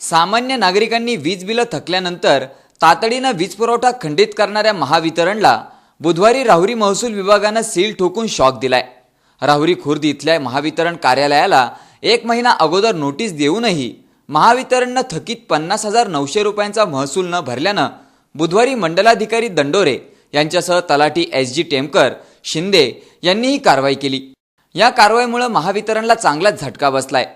सामान्य नागरिकांनी वीज बिलं थकल्यानंतर तातडीनं वीज पुरवठा खंडित करणाऱ्या महावितरणला बुधवारी राहुरी महसूल विभागानं सील ठोकून शॉक दिलाय. राहुरी खुर्द इथल्या महावितरण कार्यालयाला एक महिना अगोदर नोटीस देऊनही महावितरणनं थकीत पन्नास हजार नऊशे रुपयांचा महसूल न भरल्यानं बुधवारी मंडलाधिकारी दंडोरे यांच्यासह तलाठी एस जी टेमकर शिंदे यांनी ही कारवाई केली. या कारवाईमुळे महावितरणला चांगलाच झटका बसलाय.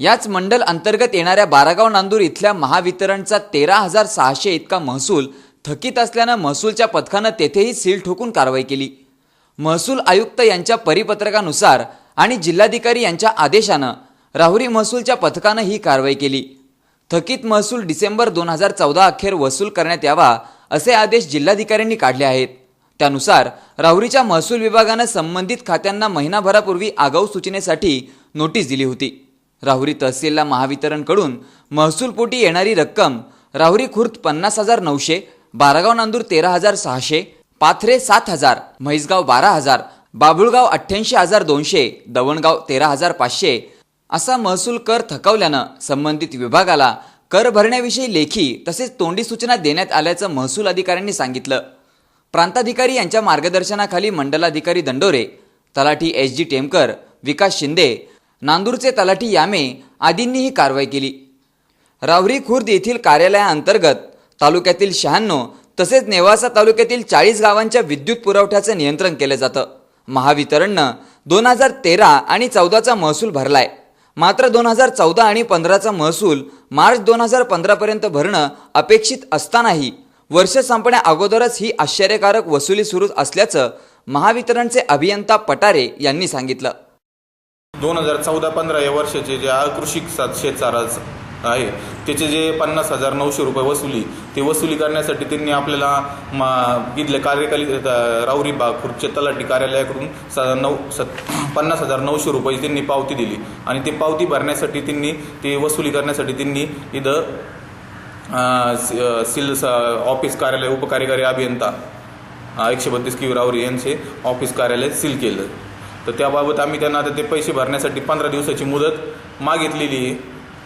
याच मंडल अंतर्गत येणाऱ्या बारागाव नांदूर इथल्या महावितरणचा तेरा हजार सहाशे इतका महसूल थकीत असल्यानं महसूलच्या पथकानं तेथेही सील ठोकून कारवाई केली. महसूल आयुक्त यांच्या परिपत्रकानुसार आणि जिल्हाधिकारी यांच्या आदेशानं राहुरी महसूलच्या पथकानं ही कारवाई केली. थकीत महसूल डिसेंबर दोन हजार चौदा अखेर वसूल करण्यात यावा असे आदेश जिल्हाधिकाऱ्यांनी काढले आहेत. त्यानुसार राहुरीच्या महसूल विभागानं संबंधित खात्यांना महिनाभरापूर्वी आगाऊ सूचनेसाठी नोटीस दिली होती. राहुरी तहसीलला महावितरणकडून महसूलपोटी येणारी रक्कम राहुरी खुर्द पन्नास हजार नऊशे बारागाव नांदूर तेरा हजार सहाशे पाथरे सात हजार म्हैसगाव बारा हजार बाबुळगाव अठ्ठ्याऐंशी हजार दोनशे दवणगाव तेरा हजार पाचशे असा महसूल कर थकवल्यानं संबंधित विभागाला कर भरण्याविषयी लेखी तसेच तोंडी सूचना देण्यात आल्याचं महसूल अधिकाऱ्यांनी सांगितलं. प्रांताधिकारी यांच्या मार्गदर्शनाखाली मंडलाधिकारी दंडोरे तलाठी एस जी टेमकर विकास शिंदे नांदूरचे तलाठी यामे आदींनी ही कारवाई केली. रावरी खुर्द येथील कार्यालयाअंतर्गत तालुक्यातील शहाण्णव तसेच नेवासा तालुक्यातील चाळीस गावांच्या विद्युत पुरवठ्याचं नियंत्रण केलं जातं. महावितरणनं दोन हजार तेरा आणि चौदाचा महसूल भरलाय. मात्र दोन हजार चौदा आणि पंधराचा महसूल मार्च दोन हजार पंधरापर्यंत भरणं अपेक्षित असतानाही वर्ष संपण्या अगोदरच ही आश्चर्यकारक वसुली सुरू असल्याचं महावितरणचे अभियंता पटारे यांनी सांगितलं. दोन हजार चौदा पंधरा या वर्षाचे जे आकृषिक सात शेतसारा आहे त्याचे जे पन्नास हजार नऊशे रुपये वसुली ते वसुली करण्यासाठी त्यांनी आपल्याला मा इथल्या कार्यकारी राऊरी बाग खुर्चे तलाठी कार्यालयाकडून स नऊ सत पन्नास हजार नऊशे रुपये त्यांनी पावती दिली. आणि ते पावती भरण्यासाठी त्यांनी ते वसुली करण्यासाठी त्यांनी इथं सिल ऑफिस कार्यालय उपकार्यकारी अभियंता एकशे बत्तीस किवी राऊरी यांचे ऑफिस कार्यालय सील केलं. तर त्याबाबत आम्ही त्यांना आता ते पैसे भरण्यासाठी पंधरा दिवसाची मुदत मागितलेली आहे.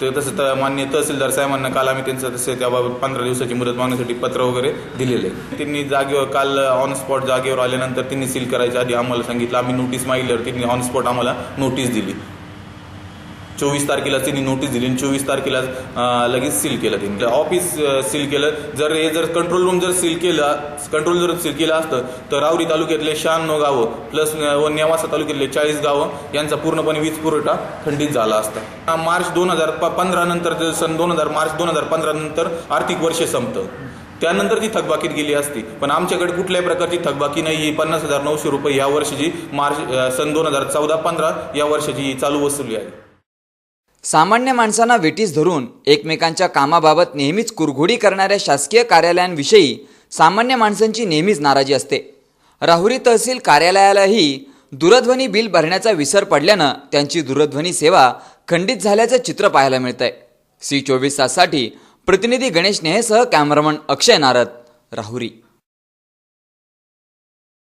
तर तसं तर मान्य तहसीलदार साहेबांना काल आम्ही त्यांचं तसे त्याबाबत पंधरा दिवसाची मुदत मागण्यासाठी पत्र वगैरे दिलेले आहे. त्यांनी जागेवर काल ऑन स्पॉट जागेवर आल्यानंतर त्यांनी सील करायच्या आधी आम्हाला सांगितलं आम्ही नोटीस मागितल्यावर त्यांनी ऑन स्पॉट आम्हाला नोटीस दिली. चोवीस तारखेला त्यांनी नोटीस दिली आणि चोवीस तारखेला लगेच सील केलं त्यांनी ऑफिस सील केलं. जर हे जर कंट्रोल रूम जर सील केलं कंट्रोल जर सील केलं असतं तर रावरी तालुक्यातले शहाण्णव गावं प्लस व नेवासा तालुक्यातले चाळीस गावं यांचा पूर्णपणे वीज पुरवठा खंडित झाला असता. मार्च दोन हजार पंधरा नंतर सन दोन हजार मार्च दोन हजार पंधरा नंतर आर्थिक वर्ष संपतं. त्यानंतर ती थकबाकीत गेली असती. पण आमच्याकडे कुठल्याही प्रकारची थकबाकी नाही ही पन्नास हजार नऊशे रुपये या वर्षाची मार्च सन दोन हजार चौदा पंधरा या वर्षाची चालू वसुली आहे. सामान्य माणसांना वेटीस धरून एकमेकांच्या कामाबाबत नेहमीच कुरघोडी करणाऱ्या शासकीय कार्यालयांविषयी सामान्य माणसांची नेहमीच नाराजी असते. राहुरी तहसील कार्यालयालाही दूरध्वनी बिल भरण्याचा विसर पडल्यानं त्यांची दूरध्वनी सेवा खंडित झाल्याचं चित्र पाहायला मिळतंय. सी चोवीस ताससाठी प्रतिनिधी गणेश नेहेसह कॅमेरामन अक्षय नारद राहुरी.